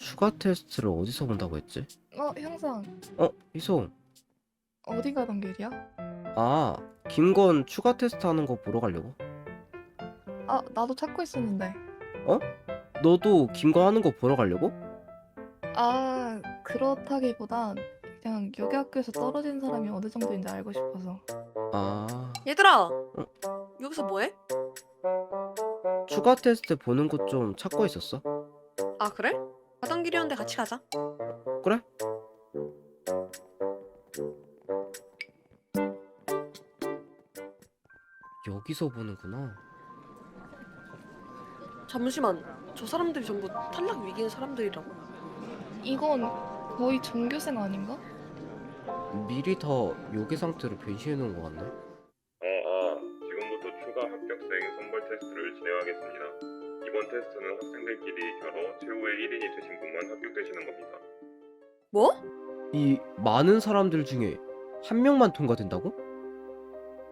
추가 테스트를 어디서 본다고 했지? 어, 형상. 어, 희송. 어디 가던 길이야? 아, 김건 추가 테스트 하는 거 보러 가려고. 아, 나도 찾고 있었는데. 너도 김건 하는 거 보러 가려고? 아, 그렇다기보단 그냥 여기 학교에서 떨어진 사람이 어느 정도인지 알고 싶어서. 아, 얘들아 여기서 뭐해? 추가 테스트 보는 곳 좀 찾고 있었어. 아 그래? 가던 길이었는데 같이 가자 그래? 여기서 보는구나. 잠시만 저 사람들이 전부 탈락 위기인 사람들이라고? 이건 거의 전교생 아닌가? 미리 다 요괴 상태로 변신해 놓은 것 같네. 학생들끼리 겨뤄 최후의 1인이 되신 분만 합격되시는 겁니다. 뭐? 이 많은 사람들 중에 한 명만 통과된다고?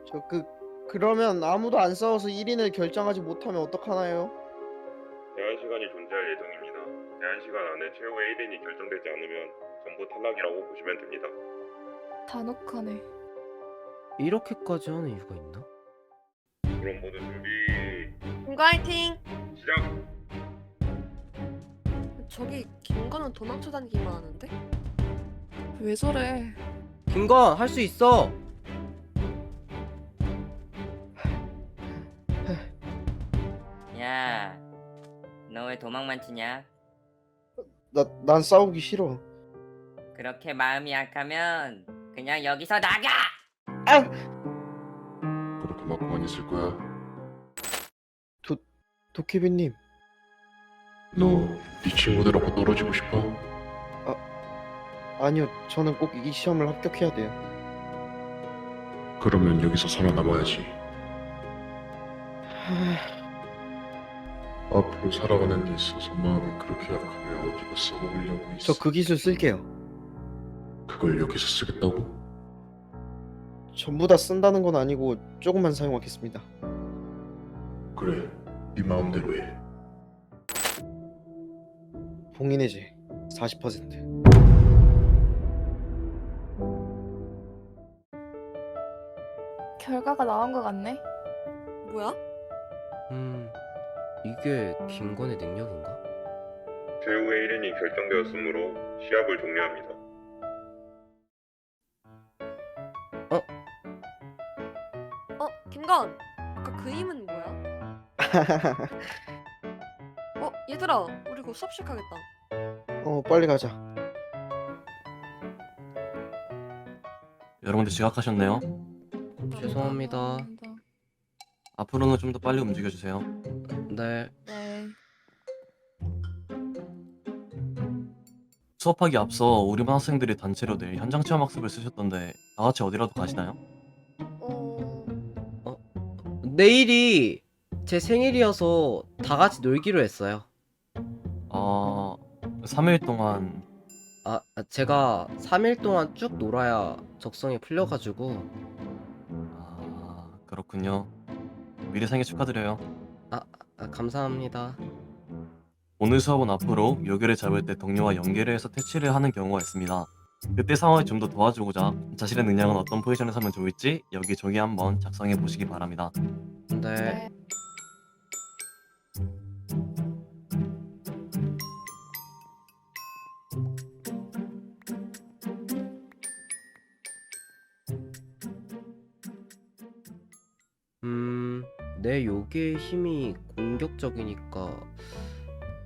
저 그 그러면 아무도 안 싸워서 1인을 결정하지 못하면 어떡하나요? 제한 시간이 존재할 예정입니다. 제한 시간 안에 최후의 1인이 결정되지 않으면 전부 탈락이라고 보시면 됩니다. 단혹하네. 이렇게까지 하는 이유가 있나? 그럼 모두 준비 김과 화이팅! 시작! 저기 김과는 도망쳐 다니기만 하는데? 왜 저래? 김건 할 수 있어. 야, 너 왜 도망만 치냐? 나 난 싸우기 싫어. 그렇게 마음이 약하면 그냥 여기서 나가! 그렇게 맞고만 있을 거야. 도깨비님, 너 네 친구들하고 떨어지고 싶어? 아니요, 저는 꼭 이 시험을 합격해야 돼요. 그러면 여기서 살아남아야지. 앞으로 살아가는 데 있어서 마음이 그렇게 약하면 어디가 써먹으려고 있어. 저 그 기술 쓸게요. 그걸 여기서 쓰겠다고? 전부 다 쓴다는 건 아니고 조금만 사용하겠습니다. 그래, 네 마음대로 해. 봉인해제 40%. 결과가 나온 것 같네. 뭐야? 음, 이게 김건의 능력인가? 최후의 1인이 결정되었으므로 시합을 종료합니다. 어? 김건! 아까 그 힘은 뭐야? 어? 얘들아 우리 곧 수업 시작하겠다 어, 빨리 가자. 여러분들 지각하셨네요. 죄송합니다. 앞으로는 좀 더 빨리 움직여 주세요. 네. 네. 수업하기 앞서 우리 반 학생들이 단체로 내일 현장 체험 학습을 쓰셨던데 다 같이 어디라도 가시나요? 어... 내일이 제 생일이어서 다 같이 놀기로 했어요. 어... 3일 동안 아, 아, 제가 3일 동안 쭉 놀아야 적성이 풀려가지고 아... 그렇군요. 미리 생일 축하드려요. 아, 감사합니다. 오늘 수업은 앞으로 요괴를 잡을 때 동료와 연계를 해서 퇴치를 하는 경우가 있습니다. 그때 상황을 좀 더 도와주고자 자신의 능력은 어떤 포지션에 서면 좋을지 여기저기 한번 작성해 보시기 바랍니다. 네. 네. 내 요괴의 힘이 공격적이니까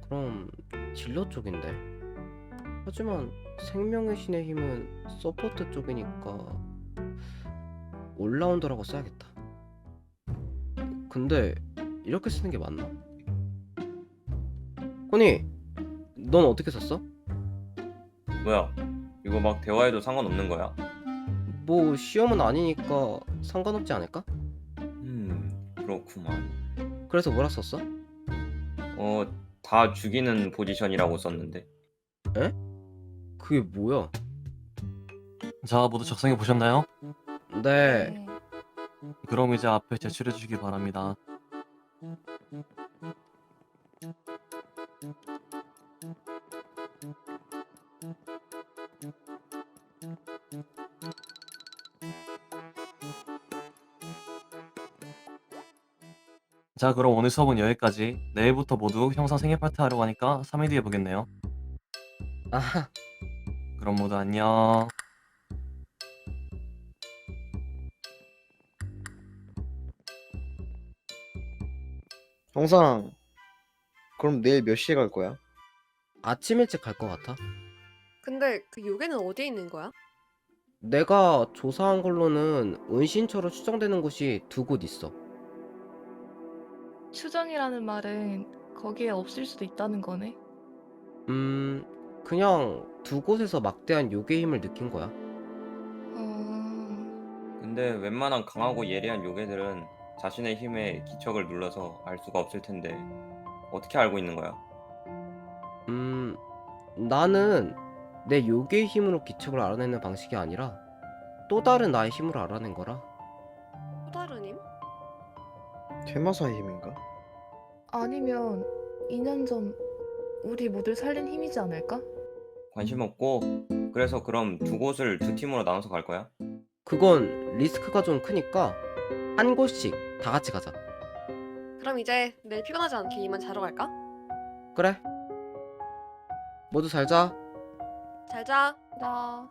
그럼 딜러 쪽인데. 하지만 생명의 신의 힘은 서포트 쪽이니까 올라운더라고 써야겠다. 근데 이렇게 쓰는 게 맞나? 코니, 넌 어떻게 썼어? 뭐야? 이거 막 대화해도 상관없는 거야? 뭐 시험은 아니니까 상관없지 않을까? 그렇구만. 그래서 뭐라 썼어? 어, 다 죽이는 포지션이라고 썼는데. 에? 그게 뭐야? 자, 모두 작성해 보셨나요? 네. 네. 그럼 이제 앞에 제출해 주시기 바랍니다. 자 그럼 오늘 수업은 여기까지. 내일부터 모두 형사 생일 파티 하려고 하니까 3일 뒤에 보겠네요. 아, 그럼 모두 안녕. 형상 그럼 내일 몇 시에 갈 거야? 아침 일찍 갈 것 같아. 근데 그 요괴는 어디에 있는 거야? 내가 조사한 걸로는 은신처로 추정되는 곳이 두 곳 있어. 추정이라는 말은 거기에 없을 수도 있다는 거네. 음, 그냥 두 곳에서 막대한 요괴 힘을 느낀 거야. 어... 근데 웬만한 강하고 예리한 요괴들은 자신의 힘에 기척을 눌러서 알 수가 없을 텐데 어떻게 알고 있는 거야? 음, 나는 내 요괴의 힘으로 기척을 알아내는 방식이 아니라 또 다른 나의 힘으로 알아낸 거라. 또 다른 힘? 퇴마사의 힘인가? 아니면 2년 전 우리 모두를 살린 힘이지 않을까? 관심 없고 그래서 그럼 두 곳을 두 팀으로 나눠서 갈 거야? 그건 리스크가 좀 크니까 한 곳씩 다 같이 가자. 그럼 이제 내일 피곤하지 않게 이만 자러 갈까? 그래. 모두 잘 자. 잘 자. 나